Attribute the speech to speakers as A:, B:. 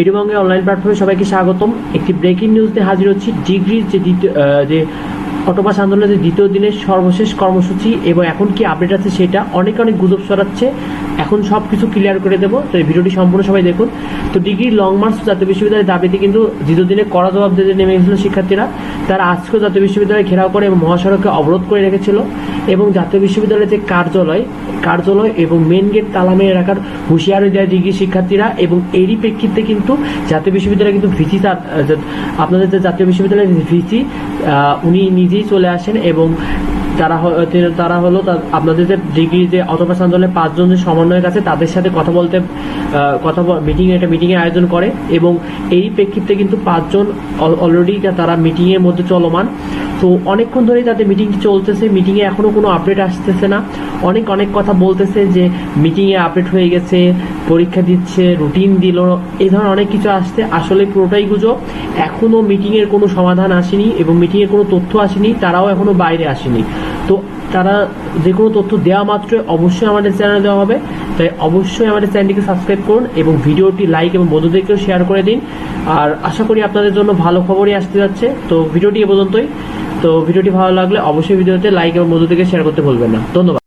A: এডিবঙ্গে online প্ল্যাটফর্মে সবাইকে স্বাগতম। একটি ব্রেকিং নিউজ নিয়ে হাজির হচ্ছি। ডিগ্রির যে দ্বিতীয় যে অটোপাস আন্দোলনের দ্বিতীয় দিনের সর্বশেষ কর্মসূচি এবং এখন কি আপডেট আছে সেটা অনেক অনেক গুজব ছড়াচ্ছে। এখন সব কিছু ক্লিয়ার করে দেবো। তো এই ভিডিওটি সম্পূর্ণ সবাই দেখুন। তো ডিগ্রি লং মার্চ জাতীয় বিশ্ববিদ্যালয়ের দাবিতে কিন্তু দ্বিতীয় দিনে কড়া জবাব দিতে নেমে গেছিল শিক্ষার্থীরা। তারা আজকেও জাতীয় বিশ্ববিদ্যালয় ঘেরাও করে এবং মহাসড়কে অবরোধ করে রেখেছিল। এবং জাতীয় বিশ্ববিদ্যালয়ের যে কার্যালয় কার্যালয় এবং মেন গেট তালা এলাকার হুঁশিয়ারি দেয় ডিগ্রি শিক্ষার্থীরা এবং এরই প্রেক্ষিতে কিন্তু জাতীয় বিশ্ববিদ্যালয় কিন্তু ভিসি তার আপনাদের যে জাতীয় বিশ্ববিদ্যালয়ের ভিসি উনি নিজেই চলে আসেন এবং তারা তারা হলো আপনাদের যে ডিগ্রি যে অথবা আন্দোলনের পাঁচজন যে সমন্বয়ক আছে, তাদের সাথে কথা বলতে কথা মিটিং একটা মিটিং এর আয়োজন করে এবং এই প্রেক্ষিতে কিন্তু পাঁচজন অলরেডি তারা মিটিং এর মধ্যে চলমান। তো অনেকক্ষণ ধরেই তাদের মিটিং চলতেছে। মিটিং এ এখনও কোনো আপডেট আসতেছে না। অনেক অনেক কথা বলতেছে যে মিটিং এ আপডেট হয়ে গেছে, পরীক্ষা দিচ্ছে রুটিন দিল, এই ধরনের অনেক কিছু আসছে। আসলে পুরোটাই গুজব। এখনও মিটিং এর কোনো সমাধান আসেনি এবং মিটিং এর কোনো তথ্য আসেনি, তারাও এখনও বাইরে আসেনি। তো তারা যে কোনো তথ্য দেওয়া মাত্রই অবশ্যই আমাদের চ্যানেলে দেওয়া হবে। তাই অবশ্যই আমাদের চ্যানেলটিকে সাবস্ক্রাইব করুন এবং ভিডিওটি লাইক এবং বন্ধুদেরকেও শেয়ার করে দিন। আর আশা করি আপনাদের জন্য ভালো খবরই আসতে যাচ্ছে। তো ভিডিওটি এ পর্যন্তই। তো ভিডিওটি ভালো লাগলে অবশ্যই ভিডিওতে লাইক এবং বন্ধুদেরকে শেয়ার করতে ভুলবেন না। ধন্যবাদ।